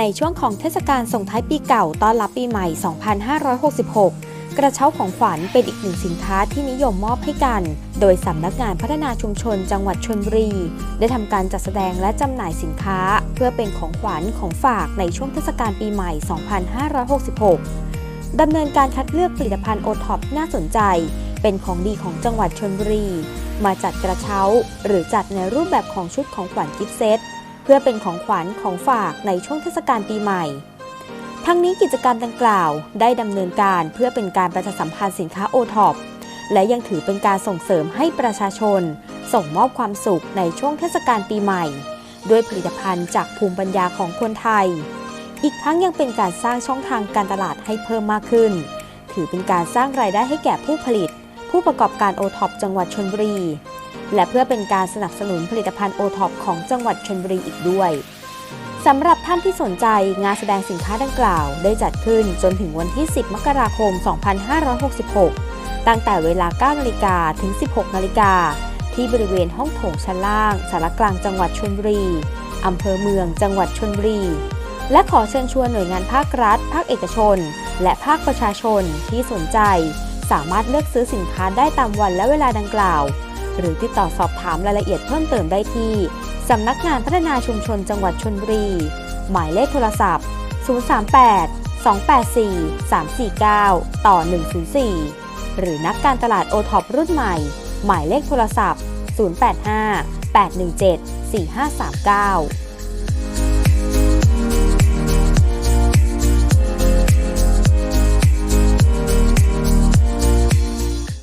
ในช่วงของเทศกาลส่งท้ายปีเก่าต้อนรับปีใหม่ 2566 กระเช้าของขวัญเป็นอีกหนึ่งสินค้าที่นิยมมอบให้กัน โดยสำนักงานพัฒนาชุมชนจังหวัดชลบุรี ได้ทำการจัดแสดงและจำหน่ายสินค้า เพื่อเป็นของขวัญของฝากในช่วงเทศกาลปีใหม่ 2566 ดำเนินการคัดเลือกผลิตภัณฑ์โอท็อปน่าสนใจ เป็นของดีของจังหวัดชลบุรี มาจัดกระเช้า หรือจัดในรูปแบบของชุดของขวัญกิฟต์เซต พื่อเป็นของขวัญของฝากในช่วงเทศกาลปีใหม่ ทั้งนี้กิจกรรมดังกล่าวได้ดำเนินการเพื่อเป็นการประชาสัมพันธ์สินค้าโอท็อปและยังถือเป็นการส่งเสริมให้ประชาชน ส่งมอบความสุขในช่วงเทศกาลปีใหม่ ด้วยผลิตภัณฑ์จากภูมิปัญญาของคนไทย อีกทั้งยังเป็นการสร้างช่องทางการตลาดให้เพิ่มมากขึ้น ถือเป็นการสร้างรายได้ให้แก่ผู้ผลิต ผู้ประกอบการโอท็อปจังหวัดชลบุรี และเพื่อเป็นการสนับสนุนผลิตภัณฑ์โอท็อปของจังหวัดชลบุรีอีกด้วยสำหรับท่านที่สนใจงานแสดงสินค้าดังกล่าว ได้จัดขึ้นจนถึงวันที่ 10 มกราคม 2566 ตั้งแต่เวลา 9 นาฬิกาถึง 16 นาฬิกา ที่บริเวณห้องโถงชั้นล่าง สารกลางจังหวัดชลบุรี อำเภอเมือง จังหวัดชลบุรี และขอเชิญชวนหน่วยงานภาครัฐ ภาคเอกชน และภาคประชาชนที่สนใจ สามารถเลือกซื้อสินค้าได้ตามวันและเวลาดังกล่าว หรือติดต่อสอบถามรายละเอียดเพิ่มเติมได้ที่สำนักงานพัฒนาชุมชนจังหวัดชนบุรี หมายเลขโทรศัพท์ 038 284 349 ต่อ 104 หรือนักการตลาดโอท็อปรุ่นใหม่ หมายเลขโทรศัพท์ 085 817 4539